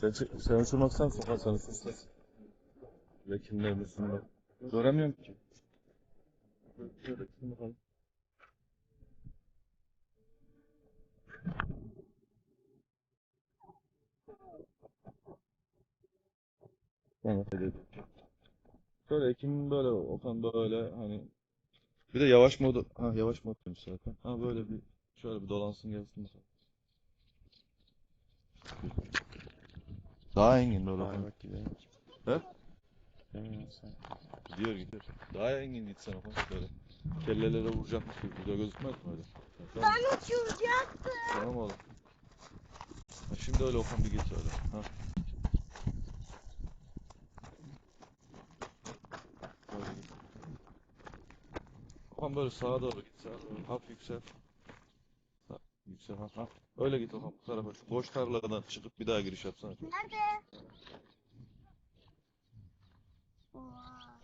Sen, sen uçurmaksan sokar sana sesler. Ve kimlerin üstünde. Göremiyorum ki. Şöyle kim bakalım. Tamam. Şöyle Ekim böyle Okan böyle hani bir de yavaş modu ha yavaş mod demiş zaten. Ha böyle bir şöyle bir dolansın gelsin bakalım. Daha engin böyle Ay bak gidelim. He? Sen. Gidiyor gidiyor. Daha engin gitsen Okan böyle. Kellelere vuracakmış gibi. Güzel gözükmez mi öyle? Tamam, Ben uçuracaktım. tamam oğlum. Ha, şimdi öyle Okan bir git öyle. Ha. Böyle git. Okan böyle sağa doğru git. Sağa doğru. Hafif yüksel. Yüksel. Ha, ha. Öyle git Okan bu tarafa. Şu boş tarladan çıkıp bir daha giriş yapsana. Nerede? Oha.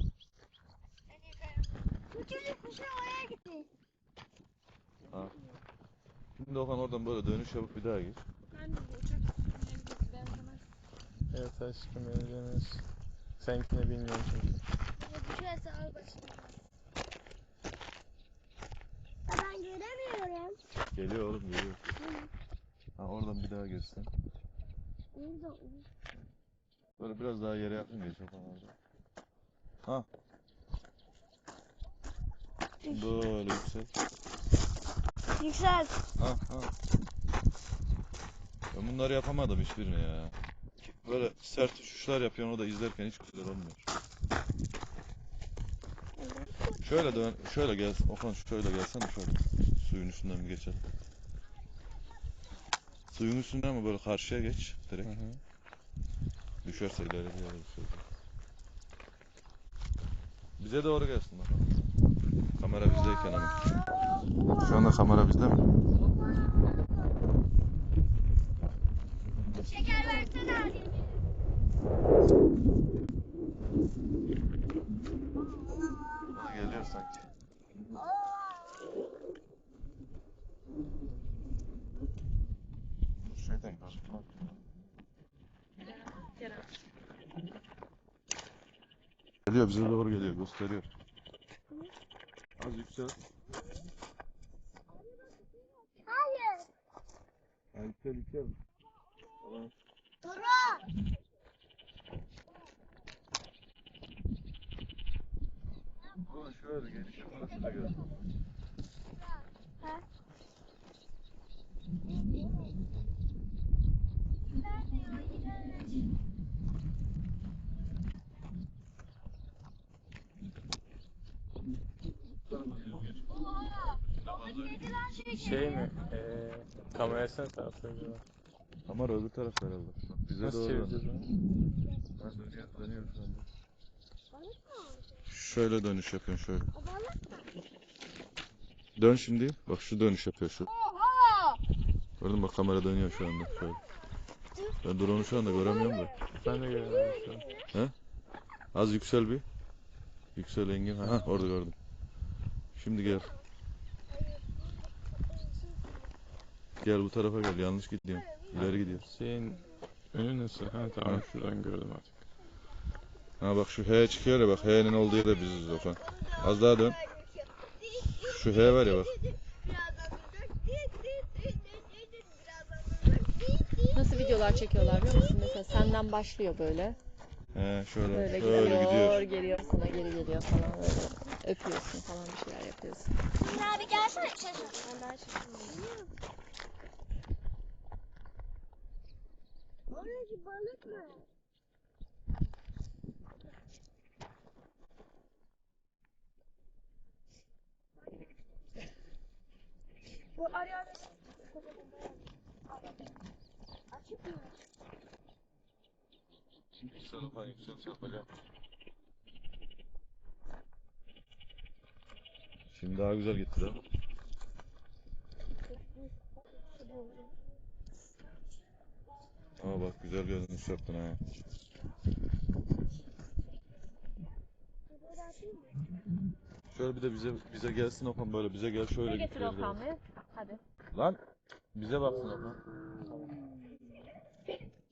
Bu çocuk kuşu oraya gitti. Ha. Şimdi Okan oradan böyle dönüş yapıp bir daha gir. Ben de bu uçak üstüne gidip. Evet aşkım benzemez. Seninkine bilmiyorum çünkü. Ya düşerse al başına. Ya ben göremiyorum. Geliyor oğlum geliyor. Ha oradan bir daha geçsin. Orada Böyle biraz daha yere yakın geç Okan orada. Ha. Böyle yüksel. Yüksel. Ha ha. Ben bunları yapamadım hiçbirini ya. Böyle sert uçuşlar yapıyorsun o da izlerken hiç güzel olmuyor. Şöyle dön, şöyle gel, Okan şöyle gelsene şöyle. Suyun üstünden bir geçelim. Suyun üstünden mi böyle karşıya geç Hı direkt. hı. Düşerse ileri bir yere düşer. Bize doğru gelsin bakalım. Kamera bizdeyken ama. Şu anda kamera bizde mi? Şeker versene. Ha, geliyor sanki. Şeyden gözükmüyor. Geliyor bize doğru geliyor gösteriyor. Az yüksel. Hayır. Ha, yüksel yüksel. Tamam. Durun. Şöyle geniş yaparsa da gör. Şey mi? Eee kamerasına tarafı acaba? Kamera öbür tarafta herhalde. Bize Nasıl doğru. çevireceğiz onu? Ha, dönüyor, dönüyor şu anda. Şöyle dönüş yapıyorsun şöyle. O balık mı? Dön şimdi. Bak şu dönüş yapıyor şu. Oha. Gördün mü bak kamera dönüyor şu anda. Şöyle. Ben drone'u şu anda göremiyorum da. Ben de göremiyorum şu an. Az yüksel bir. Yüksel Engin. Ha orada gördüm. Şimdi gel. Gel bu tarafa gel. Yanlış gidiyorsun. İleri gidiyorsun. Şeyin önü nasıl? Ha tamam şuradan gördüm artık. Ha bak şu H çıkıyor ya bak H'nin olduğu yerde biziz Okan. Az daha dön. Şu H var ya bak. Nasıl videolar çekiyorlar biliyor musun? Mesela senden başlıyor böyle. He şöyle. Böyle Şöyle gidiyor, gidiyor. geliyor sana geri geliyor falan böyle. Öpüyorsun falan bir şeyler yapıyorsun. Abi gelsene bir söyle. Ben daha Orası balık mı? Bu araya Açık mı? Yüksel Okan yüksel yapacağım. Şimdi daha güzel gitti? Ama bak güzel görünüş yaptın ha. Şöyle bir de bize bize gelsin Okan böyle bize gel şöyle Ne git getir gel. Okan be? Hadi. Lan bize baksın Okan.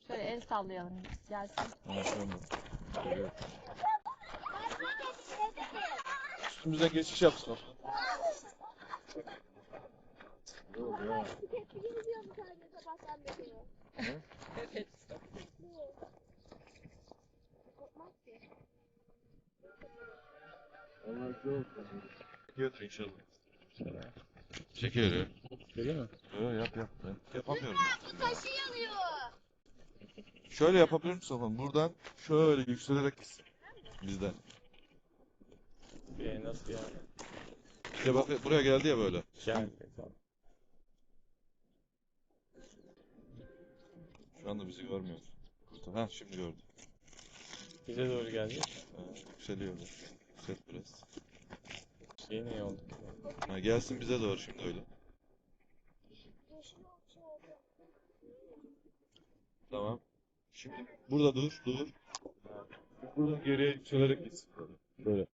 Şöyle el sallayalım gelsin. Ha şu anda. Geliyor. Üstümüzden geçiş yapsın o. Yok ya. Evet. Çekiyordur inşallah. Çekiyor ya. Öyle mi? Yok yap yap. Ben yapamıyorum. Şöyle yapabilir misin oğlum? Buradan şöyle yükselerek gitsin. Bizden. Bir nasıl yani? İşte bak buraya geldi ya böyle. Yani tamam. Şu anda bizi görmüyor. Ha şimdi gördü. Bize doğru geldi. Ha, yükseliyor. Yükselt biraz. Şey ne oldu? Ha, gelsin bize doğru şimdi öyle. Tamam. Şimdi burada dur, dur. Buradan geriye yükselerek gitsin. Böyle. Böyle.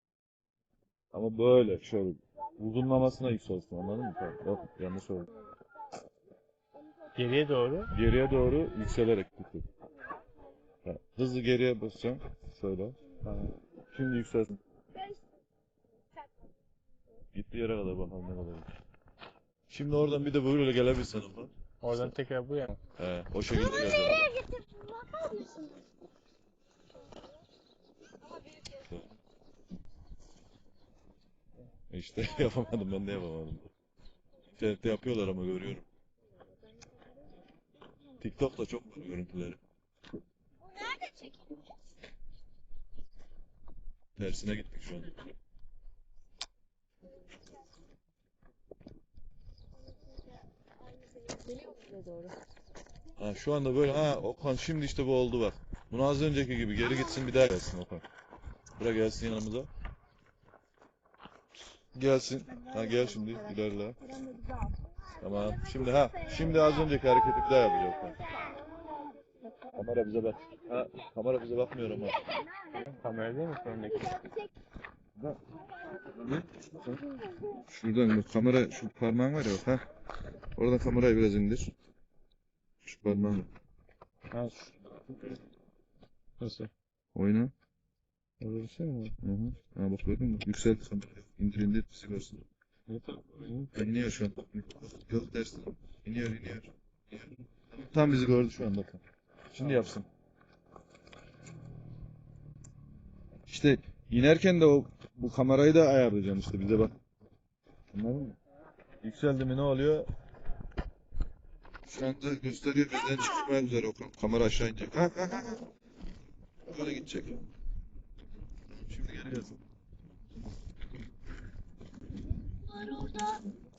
Ama böyle şöyle. Uzunlamasına yükselsin anladın mı? Tamam. Yok yanlış oldu. Geriye doğru. Geriye doğru yükselerek gitsin. Ha, hızlı geriye basacağım. Şöyle. Ha. Şimdi yükselsin. Gittiği yere kadar bakalım ne kadar. Şimdi oradan bir de böyle gelebilirsin. Oradan tekrar buraya mı? He, o şekilde geleceğim. İşte yapamadım ben de yapamadım. İnternette yapıyorlar ama görüyorum. TikTok'ta çok var görüntüleri. Tersine gittik şu an. Geliyor bize doğru. Ha şu anda böyle ha Okan şimdi işte bu oldu bak. Bunu az önceki gibi geri gitsin bir daha gelsin Okan. Bırak gelsin yanımıza. Gelsin. Ha gel şimdi ilerle. Tamam. Şimdi ha şimdi az önceki hareketi bir daha yapacak Okan. Kamera bize bak. Ha kamera bize bakmıyor ama. Kamera değil mi öndeki? Ne? Şuradan bak kamera şu parmağın var ya bak ha. Oradan kamerayı biraz indir. Şu parmağını. Ha şu. Nasıl? Oyna. Öyle bir şey mi? var? Hı hı. Ha bak gördün mü? Yükselt kamerayı. İndir indir bizi görsün. İniyor şu an. Yok ters. İniyor iniyor. İniyor. Tam bizi gördü şu anda. Şimdi yapsın. İşte inerken de o bu kamerayı da ayarlayacaksın işte bize bak. Anladın mı? Yükseldi mi ne oluyor? Şu anda gösteriyor bizden çıkmaya üzere o kam- kamera aşağı inecek. Ha ha ha. Böyle gidecek. Şimdi geri gelsin. Var orada.